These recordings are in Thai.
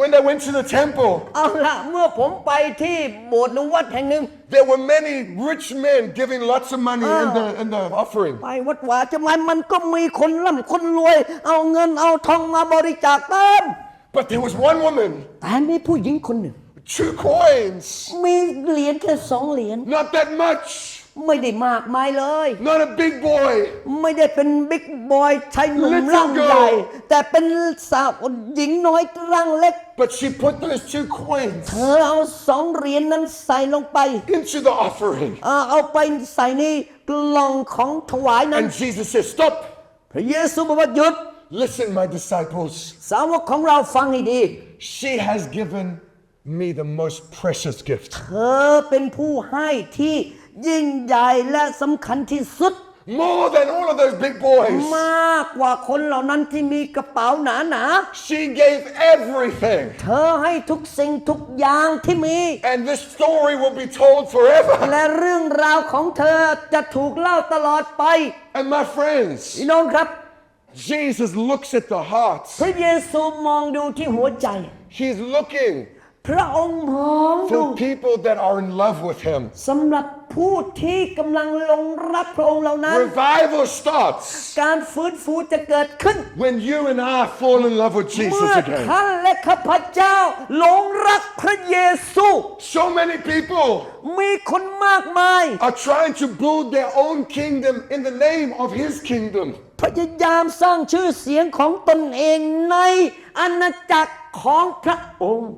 When they went to the temple, เอาละเมื่อผมไปที่โบสถ์หรือวัดแห่งหนึ่ง there were many rich men giving lots of money in the in the offering. ไปวัดวาจะมามันก็มีคนร่ำคนรวย เอาเงินเอาทองมาบริจาคเติม But there was one woman, แต่มีผู้หญิงคนหนึ่ง two coins, มีเหรียญแค่สองเหรียญ not that much, ไม่ได้มากมายเลย not a big boy. ไม่ได้เป็นบิ๊กบอยชายหนุ่ม Little ร่างใหญ่ girl แต่เป็นสาวหญิงน้อยร่างเล็ก But she put those two coins เธอเอาสองเหรียญนั้นใส่ลงไป into the offering. อ่าเอาไปใส่ในกล่องของถวายนั้น And Jesus said, Stop. พระเยซูบอกว่าหยุด Listen, my disciples. สาวกของเราฟังให้ดี She has given me the most precious gift. เธอเป็นผู้ให้ที่ ยิ่งใหญ่และสำคัญที่สุด More than all of those big boys. มากกว่าคนเหล่านั้นที่มีกระเป๋าหนาหนา She gave everything. ๆ เธอให้ทุกสิ่งทุกอย่างที่มี And this story will be told forever. และเรื่องราวของเธอจะถูกเล่าตลอดไป And my friends, พี่น้องครับ Jesus looks at the heart. พระเยซูมองดูที่หัวใจ He's looking พระองค์มองดู for people that are in love with him. สำหรับ ผู้ที่กำลังหลงรักพระองค์เหล่านั้น Revival starts การฟื้นฟูจะเกิดขึ้น when you and I fall in love with เมื่ Jesus อ again. ท่านและข้าพเจ้าหลงรักพระเยซู So many people มีคนมากมาย are trying to build their own kingdom in the name of his kingdom. พยายามสร้างชื่อเสียงของตนเองในอาณาจักรของพระองค์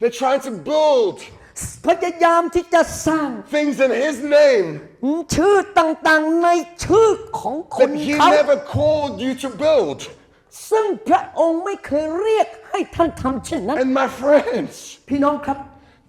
They're trying to build พยายามที่จะสร้าง things in his name ชื่อต่างๆในชื่อของคน that he เขา never called you to build. ซึ่งพระองค์ไม่เคยเรียกให้ท่านทำเช่นนั้น And my friends, พี่น้องครับ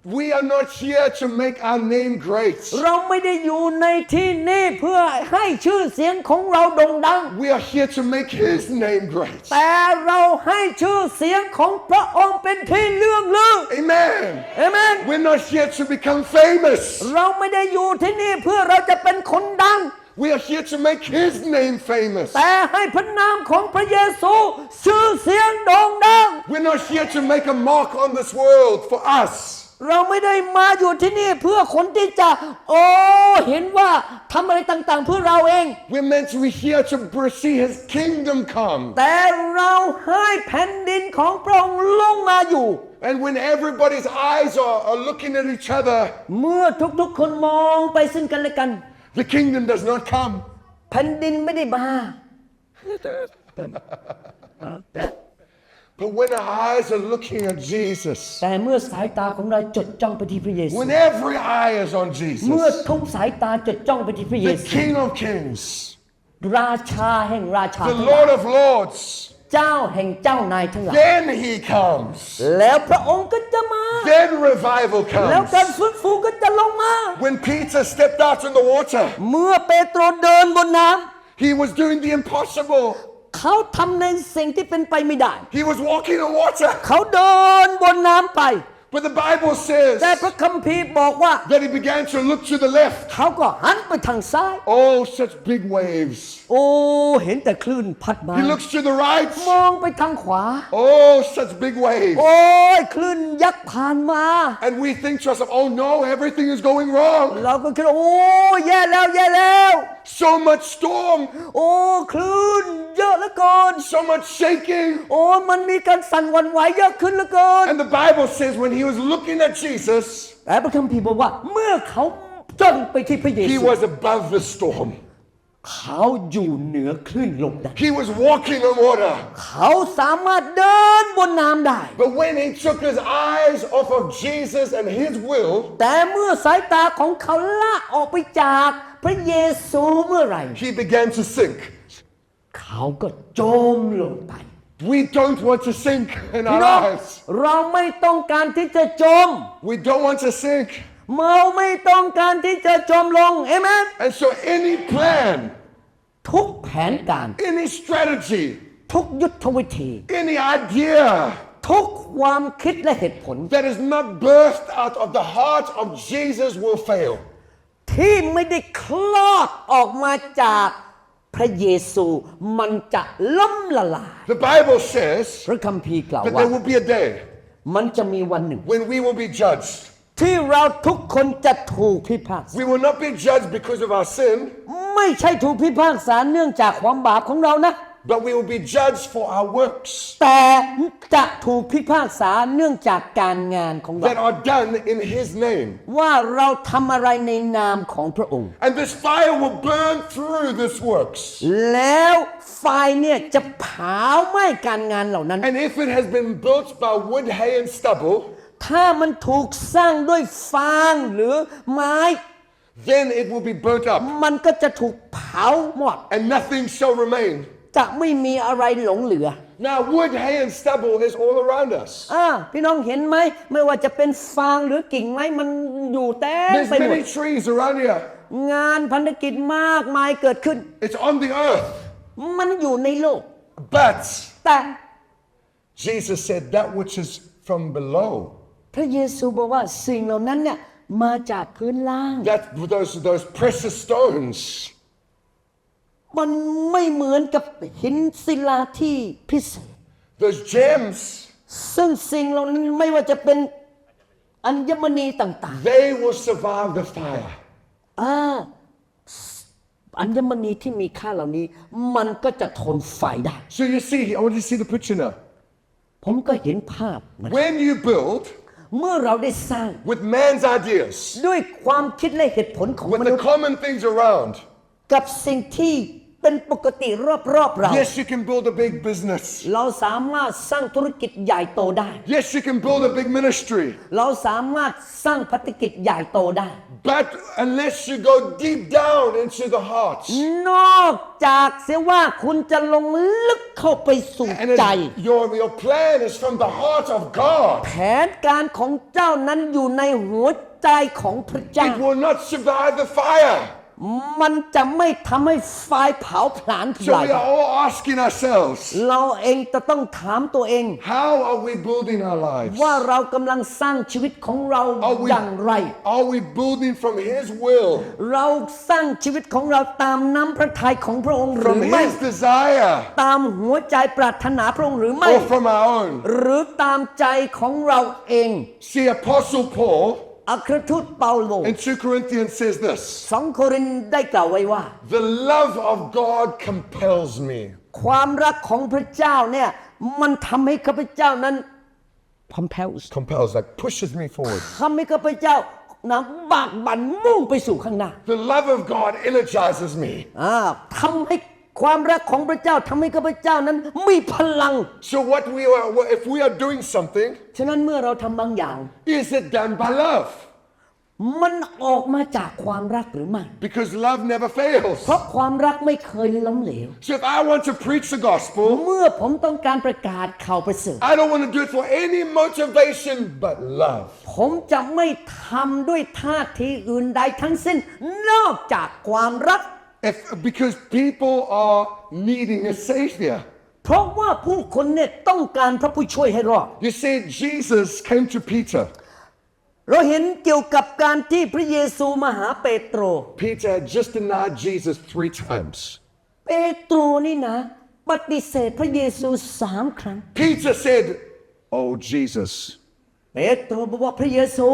we are not here to make our name great. เราไม่ได้อยู่ในที่นี้เพื่อให้ชื่อเสียงของเราโด่งดัง We are here to make his name great. แต่เราให้ชื่อเสียงของพระองค์เป็นที่เลื่องลือ Amen. เอเมน We're not here to become famous. เราไม่ได้อยู่ที่นี่เพื่อเราจะเป็นคนดัง We are here to make his name famous. แต่ให้พระนามของพระเยซูชื่อเสียงโด่งดัง We're not here to make a mark on this world for us. เราไม่ได้มาอยู่ที่นี่เพื่อคนที่จะ โอ้เห็นว่าทำอะไรต่างๆ เพื่อเราเอง We're meant to be here to see his kingdom come. แต่เราให้แผ่นดินของพระองค์ลงมาอยู่ And when everybody's eyes are, are looking at each other, เมื่อทุกๆคนมองไปซึ่งกันและกัน the kingdom does not come. แผ่นดินไม่ได้มา But when our eyes are looking at Jesus, แต่เมื่อสายตาของเราจดจ้องไปที่พระเยซู when every eye is on เมื่อ Jesus, ทุกสายตาจดจ้องไปที่พระเย the ซู King of Kings, ราชาแห่งราชา the ทั้งหลาย Lord of Lords, เจ้าแห่งเจ้านายทั้งหลาย then he comes. แล้วพระองค์ก็จะมา Then revival แล้ว comes. การฟื้นฟูก็จะลงมา When Peter stepped out in the water, เมื่อเปโตรเดินบนน้ he was doing the impossible. ำเขาทำในสิ่งที่เป็นไปไม่ได้ He was walking on water. เขาเดินบนน้ำไป But the Bible แต่ says พระคัมภีร์บอกว่า that he began to look to the left. เขาก็หันไปทางซ้าย Oh, such big waves. โอ้เห็นแต่คลื่นพัดมา He looks to the right. มองไปทางขวา Oh, such big waves. โอ้ยคลื่นยักษ์ผ่านมา And we think to ourselves, oh no, everything is going wrong. เราก็คิดว่าโอ้แย่แล้วแย่แล้ว So much storm, โอ้คลื่นเยอะเหลือเกิน so much shaking. โอ้มันมีการสั่นหวันไหวเยอะขึ้นเหลือเกิน And the Bible says when he was looking at Jesus, แต่พระคัมภีร์บอกว่าเมื่อเขาจ้องไปที่พระเย he ซู was above the storm. เขาอยู่เหนือคลื่นลมได้ He was walking on water. เขาสามารถเดินบนน้ำได้ But when he took his eyes off of Jesus and his will, แต่เมื่อสายตาของเขาละออกไปจากพระเยซูเมื่อไหร่ he began to sink. เขาก็จมลงไป We don't want to sink in พี่ our น้อง lives. เราไม่ต้องการที่จะจม We don't want to sink. เราไม่ต้องการที่จะจมลงเอเมน And so any plan, ทุกแผนการ any strategy, ทุกยุทธวิธี any idea ทุกความคิดและเหตุผล that is not birthed out of the heart of Jesus will fail. ที่ไม่ได้คลอดออกมาจาก พระเยซูมันจะล้มละลาย The Bible says พระคัมภีร์กล่าว that ว่า there will be a day มันจะมีวันหนึ่ง when we will be judged. ที่เราทุกคนจะถูกพิพากษา We will not be judged because of our sin, ไม่ใช่ถูกพิพากษาเนื่องจากความบาปของเรานะ but we will be judged for our works แต่จะถูกพิพากษาเนื่องจากการงานของเรา that are done in His name. ว่าเราทำอะไรในนามของพระองค์ And this fire will burn through this works. แล้วไฟเนี่ยจะเผาไหม้การงานเหล่านั้น And if it has been built by wood, hay, and stubble, ถ้ามันถูกสร้างด้วยฟางหรือไม้ then it will be burnt up, มันก็จะถูกเผาหมด and nothing shall remain. จะไม่มีอะไรหลงเหลือ Now, wood, hay, and stubble is all around us. อ่าพี่น้องเห็นไหมไม่ว่าจะเป็นฟางหรือกิ่งไม้มันอยู่เต็ม There's ไปหมด many trees around here. งานพันธกิจมากมายเกิดขึ้น It's on the earth. มันอยู่ในโลก But แต่ Jesus said that which is from below, พระเยซูบอกว่าสิ่งเหล่านั้นเนี่ยมาจากพื้นล่าง that those, those precious stones, มันไม่เหมือนกับหินศิลาที่พิเศษ those gems, ซึ่งสิ่งเหล่านั้นไม่ว่าจะเป็นอัญมณีต่าง they will survive the fire. ๆอ่าอัญมณีที่มีค่าเหล่านี้ มันก็จะทนไฟได้ So you see, I want you to see the picture now. ผมก็เห็นภาพนะ When you build เมื่อเราได้สร้าง with man's ideas, ด้วยความคิดและเหตุผลของ with ม the นุษย์ common things around, กับสิ่งที่ เป็นปกติรอบๆเรา yes, you can build a big business. เราสามารถสร้างธุรกิจใหญ่โตได้ Yes, you can build a big ministry. เราสามารถสร้างพัฒกิจใหญ่โตได้ But unless you go deep down into the heart, นอกจากเสียว่าคุณจะลงลึกเข้าไปสู่ and ใจ it- your, your plan is from the heart of God, แผนการของเจ้านั้นอยู่ในหัวใจของพระเจ้า it will not survive the fire. มันจะไม่ทำให้ไฟเผาผลาญท So ลาย we are all asking ourselves, เราเองจะต้องถามตัวเอง how are we building our lives? ว่าเรากำลังสร้างชีวิตของเรา Are we, อย่างไร are we building from His will, เราสร้างชีวิตของเราตามน้ำพระทัยของพระองค์หรื from อไม่ His desire, ตามหัวใจปรารถนาพระองค์หรือไม่ or from our own? หรือตามใจของเราเอง See, Apostle Paul อัครทูตเปาโล in 2 Corinthians says this สองโครินธ์ได้กล่าวไว้ว่า The love of God compels me. ความรักของพระเจ้าเนี่ยมันทำให้ข้าพเจ้านั้น compels Compels, like pushes me forward. ทำให้ข้าพเจ้านะบากบั่นมุ่งไปสู่ข้างหน้า The love of God energizes me. อ่าทำให้ ความรักของพระเจ้าทำให้ข้าพเจ้านั้นมีพลัง So what we are, if we are doing something, ฉะนั้นเมื่อเราทำบางอย่าง is it done by love? มันออกมาจากความรักหรือไม่ Because love never fails. เพราะความรักไม่เคยล้มเหลว So if I want to preach the gospel, เมื่อผมต้องการประกาศข่าวประเสริฐ I don't want to do it for any motivation but love. ผมจะไม่ทำด้วยท่าทีอื่นใดทั้งสิ้น นอกจากความรัก If, because people are needing a savior. เพราะว่าผู้คนเนี่ยต้องการพระผู้ช่วยให้รอด You see, Jesus came to Peter. เราเห็นเกี่ยวกับการที่พระเยซูมาหาเปโตร Peter had just denied Jesus three times. เปโตรนี่นะ ปฏิเสธพระเยซูสามครั้ง Peter said, Oh, Jesus, เปโตรบอกว่าพระเยซู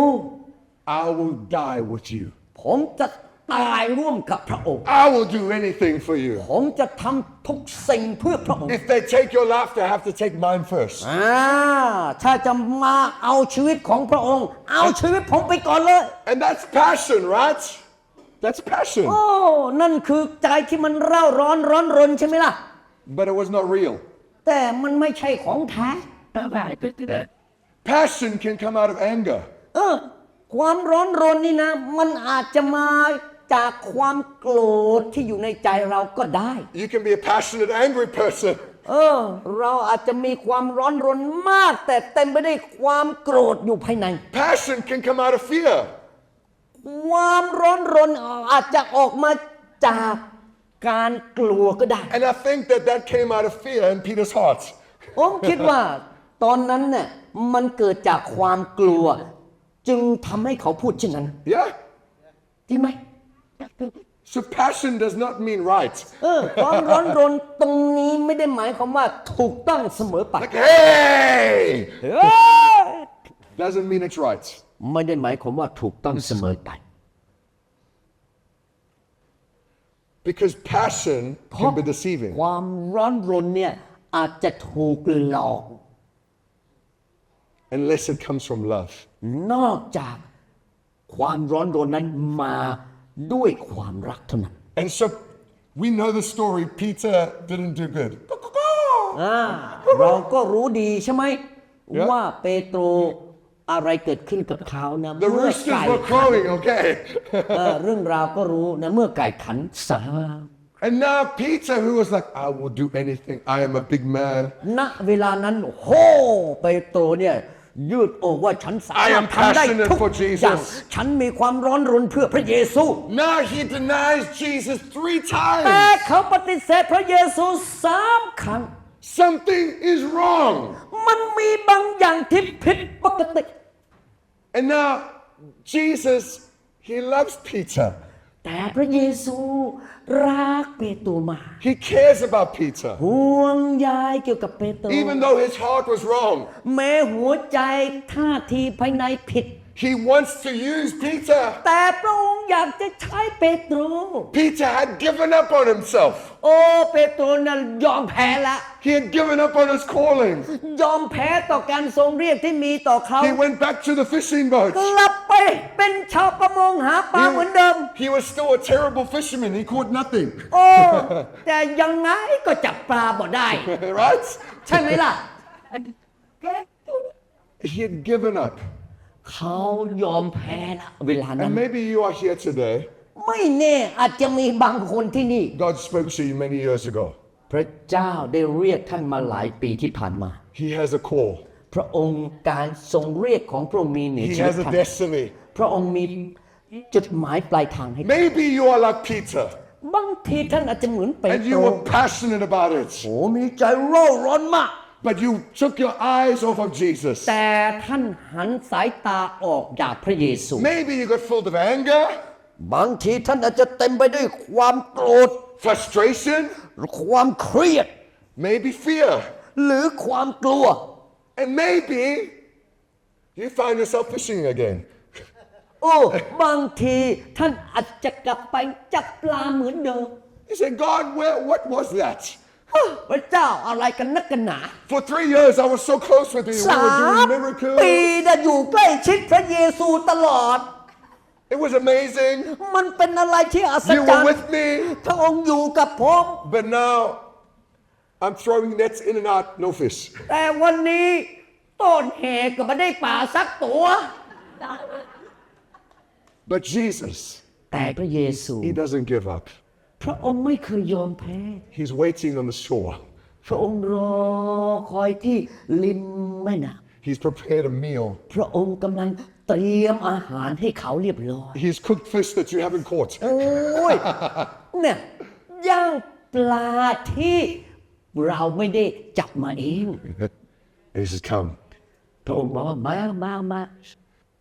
I will die with you. ผมจะ ตายร่วมกับพระองค์ I will do anything for you. ผมจะทำทุกสิ่งเพื่อพระองค์ If they take your life, they have to take mine first. อ่าถ้าจะมาเอาชีวิตของพระองค์ เอาชีวิตผมไปก่อนเลย And that's passion, right? That's passion. โอ้นั่นคือใจที่มันเร่าร้อนร้อนรนใช่ไหมล่ะ But it was not real. แต่มันไม่ใช่ของแท้ Passion can come out of anger. เออความร้อนรนนี่นะ มันอาจจะมา จากความโกรธที่อยู่ในใจเราก็ได้ You can be a passionate, angry person. เออ เราอาจจะมีความร้อนรนมาก แต่เต็มไปด้วยความโกรธอยู่ภายใน Passion can come out of fear. ความร้อนรนอาจจะออกมาจากการกลัวก็ได้ And I think that that came out of fear in Peter's heart. ผมคิดว่าตอนนั้นเนี่ยมันเกิดจากความกลัว จึงทำให้เขาพูดเช่นนั้น Yeah? จริงไหม So passion does not mean right. เออความร้อนรนตรงนี้ไม่ได้หมายความว่าถูกต้องเสมอไป Like, hey! เอ้ย Doesn't mean it's right. ไม่ได้หมายความว่าถูกต้องเสมอไป Because passion can be deceiving. ความร้อนรนเนี่ยอาจจะถูกหลอก Unless it comes from love. นอกจากความร้อนรนนั้นมา ด้วยความรักเท่านั้น And so we know the story. Peter didn't do good. อ่าเราก็รู้ดีใช่ไหม Yeah. ว่าเปโตรอะไรเกิดขึ้นกับเขานะ The เมื่อ roosters ไก่ were crowing, okay? เออเรื่องราวก็รู้นะเมื่อไก่ขันสาม and now Peter, who was like, I will do anything. I am a big man. ณเวลานั้นโหเปโตรเนี่ย ยืดอกว่าฉันสา I มาร am ถทำได้ passionate ทุก for อย่าง Jesus ฉันมีความร้อนรนเพื่อพระเยซู Now he denies Jesus three แต่ times. เขาปฏิเสธพระเยซูสามครั้ง Something is wrong. มันมีบางอย่างที่ผิดปกติ And now Jesus, he loves Peter. แต่พระเยซูรักเปโตรมาก He cares about Peter. ห่วงใยเกี่ยวกับเปโตร Even though his heart was wrong, แม้หัวใจท่าทีภายในผิด he wants to use Peter. แต่พระองค์อยากจะใช้เปโตร Peter had given up on himself. โอ้เปโตรนั้นยอมแพ้ละ He had given up on his calling. ยอมแพ้ต่อการทรงเรียกที่มีต่อเขา He went back to the fishing boat. กลับไปเป็นชาวประมงหาปลาเหมือนเดิม he was still a terrible fisherman. He caught nothing. โอ้ แต่ยังไงก็จับปลาบ่ได้ right? ใช่ไหมล่ะ He had given up. เขายอมแพ้ละเวลานั้น And maybe you are here today. ไม่แน่อาจจะมีบางคนที่นี่ God spoke to you many years ago. พระเจ้าได้เรียกท่านมาหลายปีที่ผ่านมา He has a call. พระองค์การทรงเรียกของพระองค์มีเหนือ He ชีวิต has a ท่าน destiny. พระองค์มี จุดหมายปลายทางให้ Maybe you are like Peter บางทีท่านอาจจะเหมือนเป and โตร you were passionate about it, โอ้มีใจเร่าร้อนมาก but you took your eyes off of Jesus. แต่ท่านหันสายตาออกจากพระเยซู Maybe you got filled of anger, บางทีท่านอาจจะเต็มไปด้วยความโกรธ frustration, ความเครียด maybe fear. หรือความกลัว And maybe you find yourself fishing again. โอ้ บางทีท่านอาจจะกลับไปจับปลาเหมือนเดิม You say, God, where, what was that? เฮ้ยพระเจ้าอะไรกันนักกันหนา For three years, I was so close with you. We สา were ม doing miracles. ปีนะอยู่ใกล้ชิดพระเยซูตลอด It was amazing. มันเป็นอะไรที่อัศ You จร were รย์ with me. พระองค์อยู่กับผม But now, I'm throwing nets in and out, no fish. แต่วันนี้ต้นเหตุก็ไม่ได้ป่าสักตัว But Jesus, แต่พระเยซู He doesn't give up. พระองค์ไม่เคยยอมแพ้ He's waiting on the shore. พระองค์รอคอยที่ริมแม่น้ He's prepared a meal. ำพระองค์กำลังเตรียมอาหารให้เขาเรียบร้อย He's cooked fish that you haven't caught. โอ้ย เนี่ยย่างปลาที่เราไม่ได้จับมาเอง And he says, Come. พระองค์บอกว่ามามามา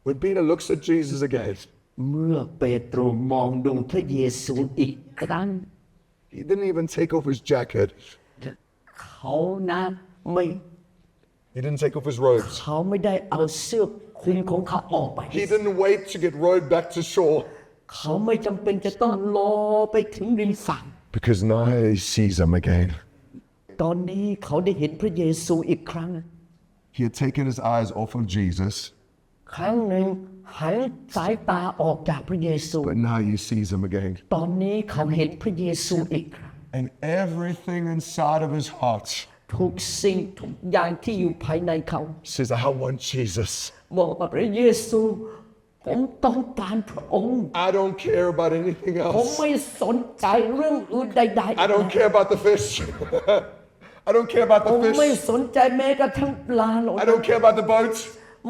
When Peter looks at Jesus again, เมื่อเปโตรมองดูพระเยซูอีกครั้ง he didn't even take off his jacket. เขานะไม่ He didn't take off his robes. เขาไม่ได้เอาเสื้อคลุมของเขาออกไป He didn't wait to get rowed back to shore เขาไม่จำเป็นจะต้องรอไปถึงริมฝั่ง because now he sees him again. ตอนนี้เขาได้เห็นพระเยซูอีกครั้ง He had taken his eyes off of Jesus, ครั้งหนึ่ง หันสายตาออกจากพระเยซู but now he sees him again. ตอนนี้เขาเห็นพระเยซูอีกครั้ง And everything inside of his heart ทุกสิ่งทุกอย่างที่อยู่ภายในเขา says, I want Jesus. บอกว่าพระเยซู ผมต้องการพระองค์ I don't care about anything ผม else. ไม่สนใจเรื่องอื่นใด I don't care about the fish. I don't care about ๆ ผม the ไม่ fish. สนใจแม้กระทั่งปลาหรอก I don't care about the boat.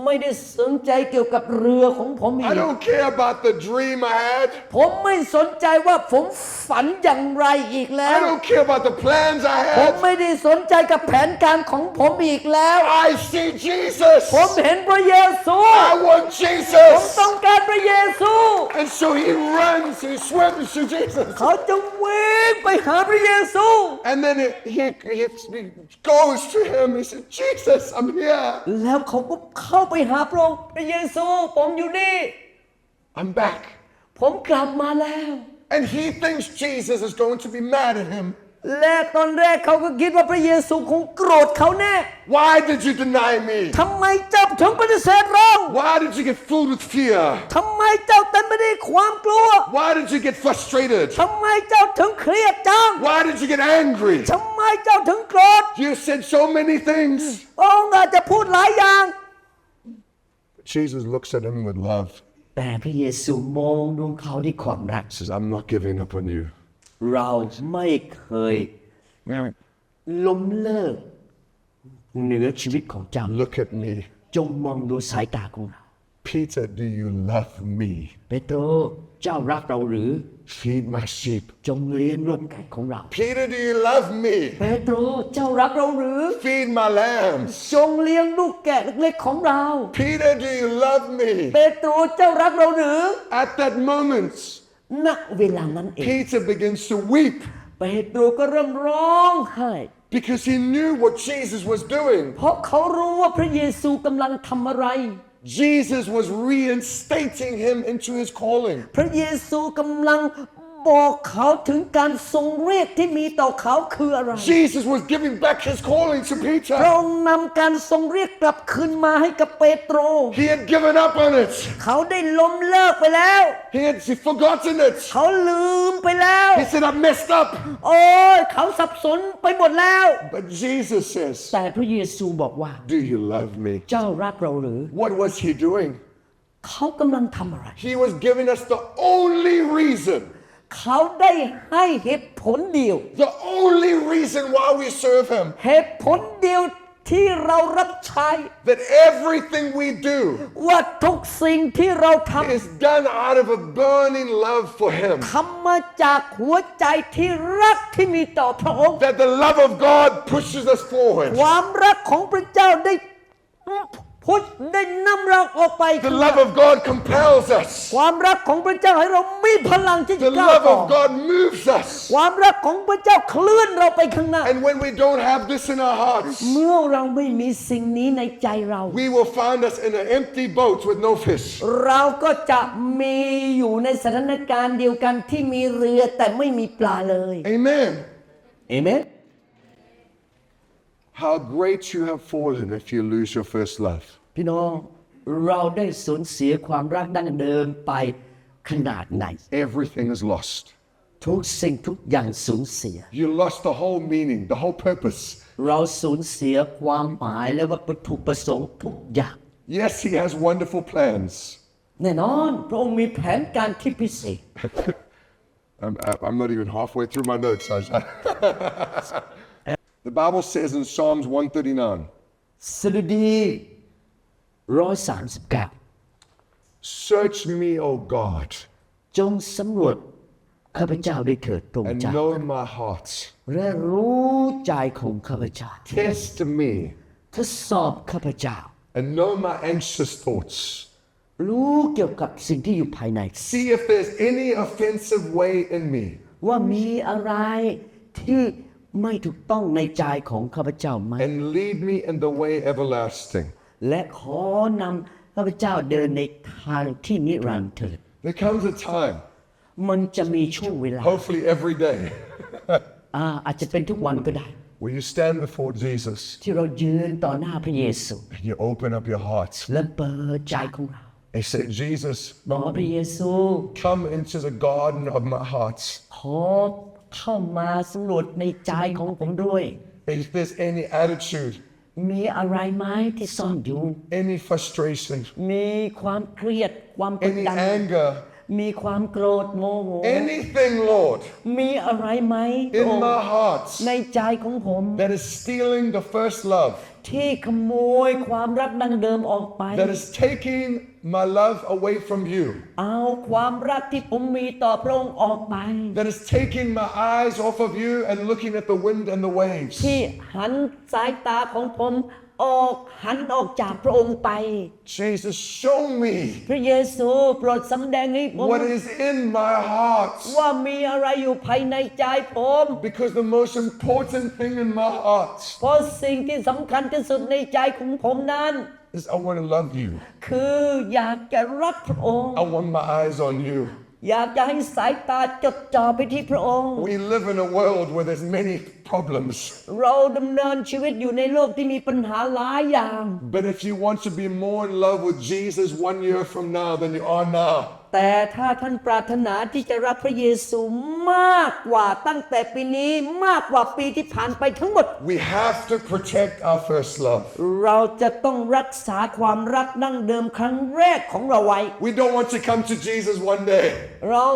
ไม่ได้สนใจเกี่ยวกับเรือของผมอี I ก don't care about the dream I had. ผมไม่สนใจว่าผมฝันอย่างไรอีกแล้ I ว don't care about the plans I ผม had. ไม่ได้สนใจกับแผนการของผมอีกแล้ว I see Jesus. ผมเห็นพระเยซู I want ผม Jesus. ต้องการพระเยซู And so he runs, he swims to Jesus. เขาจะวิ่งไปหาพระเยซู And then it, he, he, he goes to him. He said, Jesus, I'm here. แล้วเขาก็เข้าไปหาพระองค์พระเยซูผมอยู่นี่ I'm back. ผมกลับมาแล้ว And he thinks Jesus is going to be mad at him. และตอนแรกเขาก็คิดว่าพระเยซูคงโกรธเขาแน่ Why did you deny me? ทำไมเจ้าถึงปฏิเสธเรา Why did you get filled with fear? ทำไมเจ้าเต็มไปด้วยความกลัว Why did you get frustrated? ทำไมเจ้าถึงเครียดจัง Why did you get angry? ทำไมเจ้าถึงโกรธ You said so many things. พระองค์อาจจะพูดหลายอย่าง Jesus looks at him with love. แต่พระเยซูมองดูเขาด้วยความรัก Says, I'm not giving up on you. เราไม่เคยล้มเลิกเหนือชีวิตของเจ้า Look at me. จงมองดูสายตาของเรา Peter, do you love me? เปโตรเจ้ารักเราหรือ Feed my sheep. จงเลี้ยงลูกแกะของเรา Peter, do you love me? เปโตรเจ้ารักเราหรือ Feed my lambs. จงเลี้ยงลูกแกะเล็กๆของเรา Peter, do you love me? เปโตรเจ้ารักเราหรือ At that moment, ณเวลานั้นเอง Peter begins to weep เปโตรก็เริ่มร้องไห้ because he knew what Jesus was doing. เพราะเขารู้ว่าพระเยซูกำลังทำอะไร Jesus was reinstating him into his calling. พระเยซูกำลัง บอกเขาถึงการทรงเรียกที่มีต่อเขาคืออะไร Jesus was giving back his calling to พระ Peter. องค์นำการทรงเรียกกลับคืนมาให้กับเปโตร He had given up on it. เขาได้ล้มเลิกไปแล้ว He had forgotten it. เขาลืมไปแล้ว He said, I messed up. โอ้ยเขาสับสนไปหมดแล้ว But Jesus says, แต่พระ예ซูบอกว่า Do you love me? เจ้ารักเราหรือ What was he doing? เขากำลังทำอะไร He was giving us the only reason, เขาได้ให้เหตุผลเดียว the only reason why we serve him, เหตุผลเดียวที่เรารับใช้ that everything we do ว่าทุกสิ่งที่เราท is done out of a burning love for him. ำทำมาจากหัวใจที่รักที่มีต่อพระองค์ That the love of God pushes us forward. ความรักของพระเจ้าได้ พุทธได้นำเราออกไป The love of God compels us. ความรักของพระเจ้าให้เรามีพลังที่จะ The ก้าว love ต่อ of God moves us. ความรักของพระเจ้าเคลื่อนเราไปข้างหน้า And when we don't have this in our hearts, เมื่อเราไม่มีสิ่งนี้ในใจเรา we will find us in an empty boat with no fish. เราก็จะมีอยู่ในสถานการณ์เดียวกันที่มีเรือแต่ไม่มีปลาเลย Amen. เอเมน How great you have fallen if you lose your first love. พี่น้องเราได้สูญเสียความรักดั้งเดิมไปขนาดไหน Everything is lost. ทุกสิ่งทุกอย่างสูญเสีย You lost the whole meaning, the whole purpose. เราสูญเสียความหมายและวัตถุประสงค์ทุกอย่าง Yes, He has wonderful plans. แน่นอนพระองค์มีแผนการที่พิเศษ I'm, I'm not even halfway through my notes. I- the Bible says in Psalms 139 สดุดีร้อยสามสิบเก้า Search me, O God, จงสำรวจข้าพเจ้าด้วยเถิดตรง and ใจ know my heart. และรู้ใจของข้าพเจ้า Test me ทดสอบข้าพเจ้า and know my anxious thoughts. รู้เกี่ยวกับสิ่งที่อยู่ภายใน See if there's any offensive way in me, ว่ามีอะไรที่ ไม่ถูกต้องในใจของข้าพเจ้าไหม and lead me in the way everlasting. และขอนำข้าพเจ้าเดินในทางที่นิรันดร์เถิด There comes a time, มันจะมีช่วงเวลา hopefully every day, อ่าอาจจะเป็นทุกวันก็ได้ where you stand before Jesus ที่เรายืนต่อหน้าพระเยซู and you open up your heart และเปิดใจของเรา and say, Jesus, บอกว่าพระเยซู come into the garden of my heart. ขอ เข้ามาสำรวจในใจของผมด้วย If there's any attitude, มีอะไรไหมที่ซ่อนอยู่ any frustration, มีความเครียดความกด any ดัน anger, มีความโกรธโมโห anything, Lord, มีอะไรไหมพระ in องค์ my heart ในใจของผม that is stealing the first love, ที่ขโมยความรักดั้งเดิมออกไป that is taking my love away from you, เอาความรักที่ผมมีต่อพระองค์ออกไป that is taking my eyes off of you and looking at the wind and the waves. ที่หันสายตาของผม ออกหันออกจากพระองค์ไป Jesus, show me พระเยซูโปรดสำแดงให้ผม what is in my heart. ว่ามีอะไรอยู่ภายในใจผม Because the most important thing in my heart เพราะสิ่งที่สำคัญที่สุดในใจของผมนั้น is I want to love you. คืออยากจะรักพระองค์ I want my eyes on you. อยากจะให้สายตาจดจ่อไปที่พระองค์ We live in a world where there's many problems. เราดำเนินชีวิตอยู่ในโลกที่มีปัญหาหลายอย่าง But if you want to be more in love with Jesus one year from now than you are now, แต่ถ้าท่านปรารถนาที่จะรักพระเยซูมากกว่าตั้งแต่ปีนี้มากกว่าปีที่ผ่านไปทั้งหมด we have to protect our first love. เราจะต้องรักษาความรักดั้งเดิมครั้งแรกของเราไว้ We don't want to come to Jesus one day. เรา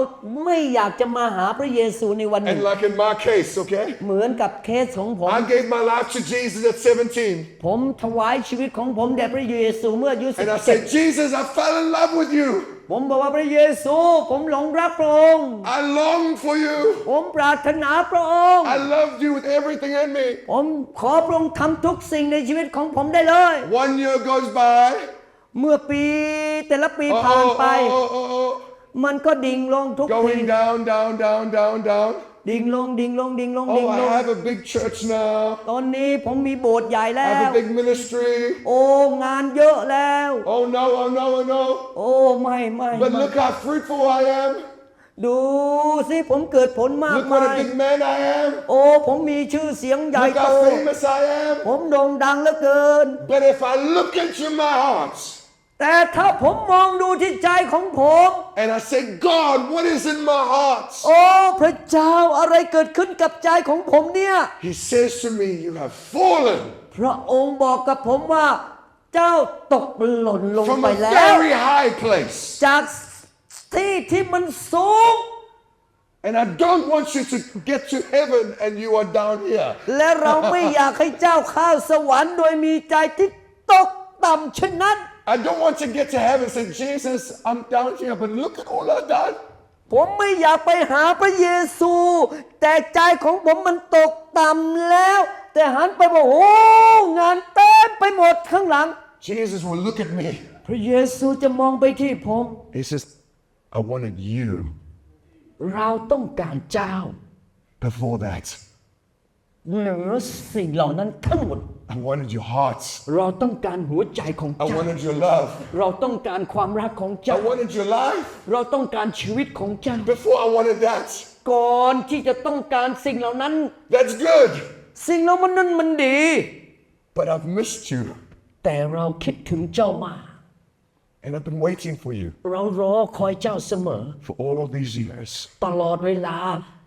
ไม่อยากจะมาหาพระเยซูในวันหนึ่ง And like in my case, okay? เหมือนกับเคสของผม I gave my life to Jesus at 17. ผมถวายชีวิตของผมแด่พระเยซูเมื่ออายุ And I said, Jesus, I fell in love with you. ผมบอกว่าพระเยซู ผมหลงรักพระองค์ I long for you. ผมปรารถนาพระองค์ I loved you with everything in me. ผมขอพระองค์ทำทุกสิ่งในชีวิตของผมได้เลย One year goes by. เมื่อปีแต่ละปี Oh, ผ่าน oh, ไป oh, oh, oh, oh. มันก็ดิ่งลงทุกที Going down, down, down, down, down. ดิ่งลงดิ่งลงดิ่งลงดิ่ง Oh, ล I ง have a big church now. ตอนนี้ผมมีโบสถ์ใหญ่แล้ I ว have a big ministry. โอ้งานเยอะแล้ว Oh no, oh no, oh no. โอ้ไม่ไม่ But ไม่ look how fruitful I am. ดูสิผมเกิดผลมาก Look มา what a ย big man I am. โอ้ผมมีชื่อเสียงใหญ่ Look โต how famous I am. ผมโด่งดังเหลือเกิน But if I look into my heart แต่ถ้าผมมองดูที่ใจของผม and I say, God, what is in my heart? โอ้พระเจ้าอะไรเกิดขึ้นกับใจของผมเนี่ย He says to me, You have fallen พระองค์บอกกับผมว่า เจ้าตกหล่นลง from ไป a แล้ว very high place. จากที่ที่มันสูง And I don't want you to get to heaven and you are down here. และเราไม่อยากให้เจ้าข้าวสวรรค์โดยมีใจที่ตกต่ำเช่นนั้น I don't want to get to heaven and say, Jesus, I'm down here, but look at all I've done. ผมไม่อยากไปหาพระเยซู แต่ใจของผมมันตกต่ำแล้ว แต่หันไปบอกโอ้งานเต็มไปหมดข้างหลัง Jesus will look at me. พระเยซูจะมองไปที่ผม He says, I wanted you เราต้องการเจ้า before that. เหนือสิ่งเหล่านั้นทั้งหมด I wanted your heart. เราต้องการหัวใจของ I เจ้า wanted your love. เราต้องการความรักของ I เจ้า wanted your life. เราต้องการชีวิตของเจ้า Before I wanted that. ก่อนที่จะต้องการสิ่งเหล่านั้น That's good. สิ่งเหล่านั้นมันดี But I've missed you. แต่เราคิดถึงเจ้ามาก And I've been waiting for you เรารอคอยเจ้าเสมอ for all of these years ตลอดเวลา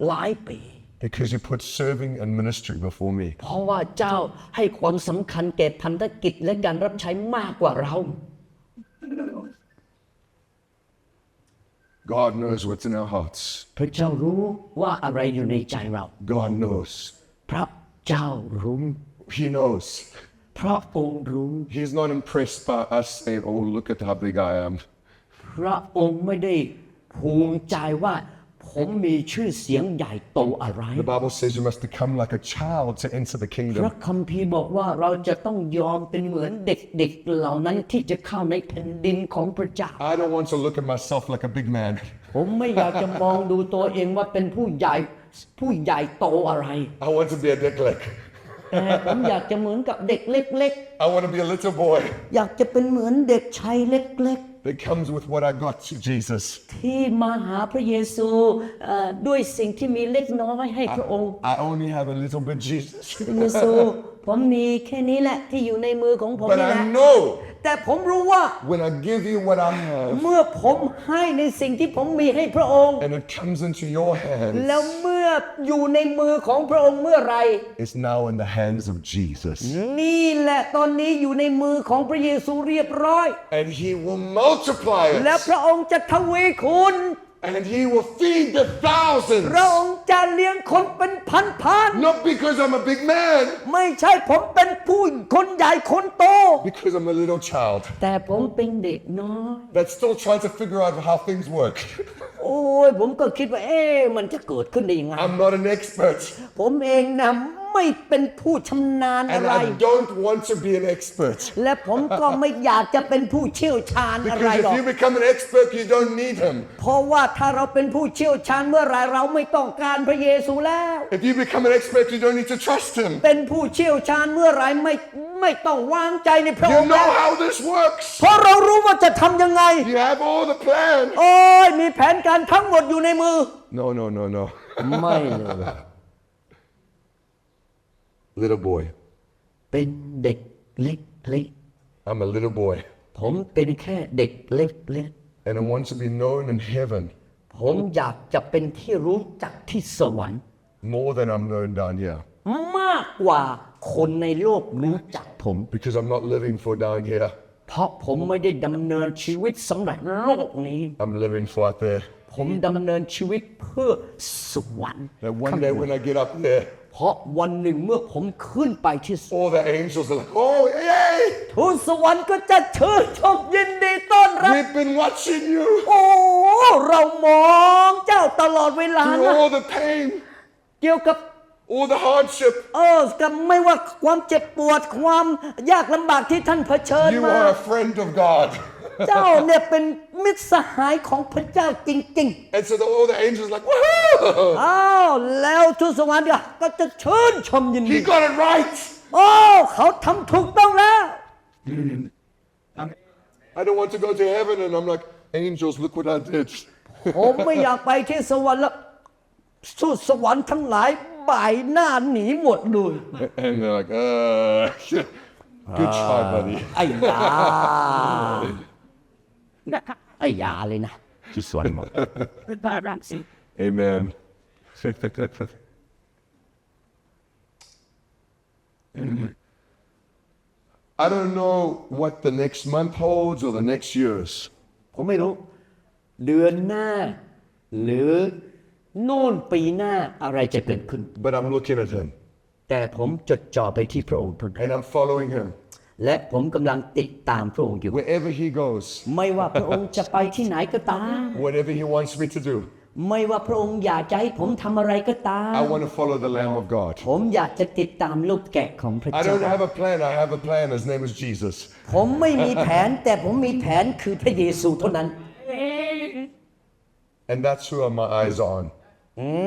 หลายปี because you put serving and ministry before me. เพราะว่าเจ้าให้ความสำคัญแก่พันธกิจและการรับใช้มากกว่าเรา God knows what's in our hearts. พระเจ้ารู้ว่าอะไรอยู่ในใจเรา God knows. พระเจ้ารู้ He knows. พระองค์รู้ He's not impressed by us saying, Oh, look at how big I am. พระองค์ไม่ได้ภูมิใจว่า ผมมีชื่อเสียงใหญ่โตอะไร The Bible says you must become like a child to enter the พระ kingdom. คัมภีร์บอกว่าเราจะต้องยอมเป็นเหมือนเด็กๆเหล่านั้นที่จะเข้าในแผ่นดินของพระเจ้า I don't want to look at myself like a big man. ผมไม่อยากจะมองดูตัวเองว่าเป็นผู้ใหญ่ผู้ใหญ่โตอะไร I want to be a dicklick. แต่ผมอยากจะเหมือนกับเด็กเล็ก I want to be a little boy ๆ อยากจะเป็นเหมือนเด็กชายเล็ก that comes with what I got to Jesus. ๆ ที่มาหาพระเยซูเอ่อด้วยสิ่งที่มีเล็กน้อยให้พระองค์ I only have a little bit Jesus. พระเยซู ผมมีแค่นี้แหละที่อยู่ในมือของผม But นี่แหละ I know แแต่ผมรู้ว่า when I give you what I have เมื่อผมให้ในสิ่งที่ผมมีให้พระองค์ and it comes into your hands, แล้วเมื่ออยู่ในมือของพระองค์เมื่อไหร it's now in the hands of Jesus. นี่แหละตอนนี้อยู่ในมือของพระเยซูเรียบร้อย And he will multiply และ it. พระองค์จะทวีคุณ And he will feed the thousands. พระองค์จะเลี้ยงคนเป็นพันพัน Not because I'm a big man, ๆไม่ใช่ผมเป็นผู้คนใหญ่คนโต because I'm a little child แต่ผมเป็นเด็กน้อย that's still trying to figure out how things work. โอ้ยผมก็คิดว่าเอ๊ะมันจะเกิดขึ้นได้ยังไง I'm not an expert. ผมเองนะ ไม่เป็นผู้ชำนาญอะ And ไร I don't want to be an expert. และผมก็ไม่อยากจะเป็นผู้เชี่ยวชาญอะไร Because หร if อก you become an expert, you don't need him. เพราะว่าถ้าเราเป็นผู้เชี่ยวชาญเมื่อไหรเราไม่ต้องการพระเยซูแล้ว If you become an expert, you don't need to trust him. เป็นผู้เชี่ยวชาญเมื่อไหรไม่ไม่ต้องวางใจในพระอ You งค์แล้ know ว how this works. เพราะเรารู้ว่าจะทำยังไง You have all the plan. โอ้ยมีแผนการทั้งหมดอยู่ในมือ No, no, no, no. ไม่เลย Little boy. เป็นเด็กเล็ก I'm a little boy. ๆผมเป็นแค่เด็กเล็ก And I want to be known in heaven ๆผมอยากจะเป็นที่รู้จักที่สวรรค์ more than I'm known down here. มากกว่าคนในโลกรู้จักผม Because I'm not living for down here. เพราะผมไม่ได้ดำเนินชีวิตสำหรับโลกนี้ I'm living for out there. ผมดำเนินชีวิตเพื่อสวรรค์ That one day when I get up there, เพราะวันหนึ่งเมื่อผมขึ้นไปที่สวรรค์ all the angels are like, oh, yay! ทูตสวรรค์ก็จะเชิญชมยินดีต้อนรับ We've been watching you โอ้เรามองเจ้าตลอดเวลา through นะ all the pain, เกี่ยวกับ all the hardship. เออกับไม่ว่าความเจ็บปวดความยากลำบากที่ท่านเผชิญ You มา are a friend of God. เจ้าเนี่ยเป็นมิตรสหายของพระเจ้าจริง And so the, all the angels are like, woohoo! ๆอ้าวแล้วทูตสวรรค์เนี่ยก็จะเชิญชมยินดี He got it right. โอ้เขาทำถูกต้องแล้ว I don't want to go to heaven and I'm like, angels, look what I did. ผมไม่อยากไปที่สวรรค์แล้วทูตสวรรค์ทั้งหลายบ่ายหน้าหนีหมดเลย And they're like, uh, good try, buddy. ไอ้ยา ไอ้ยาเลยนะที่สวนหมด Amen. I don't know what the next month holds or the next years, ผมไม่รู้ เดือนหน้า หรือโน่นปีหน้าอะไรจะเกิดขึ้น but I'm looking at him แต่ผมจดจ่อไปที่พระองค์เท่านั้น and I'm following him และผมกำลังติดตามพระองค์อยู่ wherever he goes, ไม่ว่าพระองค์จะไปที่ไหนก็ตาม whatever he wants me to do. ไม่ว่าพระองค์อยากจะให้ผมทำอะไรก็ตาม I want to follow the Lamb of God. ผมอยากจะติดตามลูกแกะของพระ I เจ้า don't have a plan. I have a plan. His name is Jesus. ผมไม่มีแผนแต่ผมมีแผนคือพระเยซูเท่านั้น And that's who my eyes are on.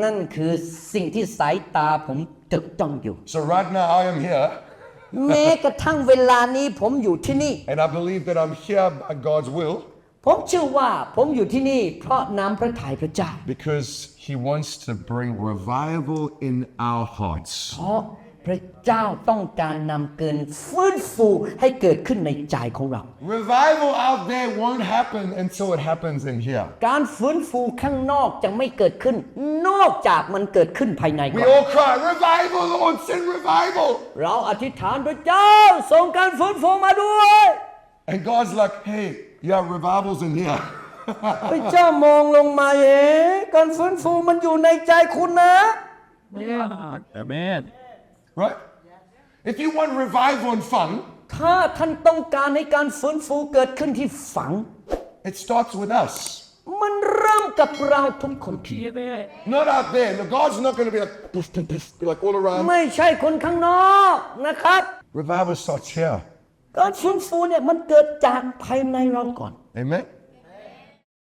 นั่นคือสิ่งที่สายตาผมตึกจ้องอยู่ So right now I am here แม้กระทั่งเวลานี้ผมอยู่ที่นี่ and I believe that I'm here by God's will ผมเชื่อว่าผมอยู่ที่นี่ เพราะน้ำพระทัยพระเจ้า because he wants to bring revival in our hearts. เพราะ พระเจ้าต้องการนำเกินฟื้นฟูให้เกิดขึ้นในใจของเรา Revival out there won't happen until it happens in here. การฟื้นฟูข้างนอกจะไม่เกิดขึ้น นอกจากมันเกิดขึ้นภายในก่ We อน all cry, revival, Lord, send revival. เราอธิษฐานพระเจ้าส่งการฟื้นฟูมาด้วย And God's like, hey, you have revivals in here. พระเจ้ามองลงมาเองการฟื้นฟูมันอยู่ในใจคุณนะ Amen. Right? If you want revival and fun, ถ้าท่านต้องการให้การฟื้นฟูเกิดขึ้นที่ฝัง it starts with us. มันเริ่มกับเราทุกคนที Not out there. No, God's not going to be like, poof, poof, poof, be like all around. ไม่ใช่คนข้างนอกนะครับ Revival starts here. การฟื้นฟูเนี่ยมันเกิดจากภายในเราก่อน Amen?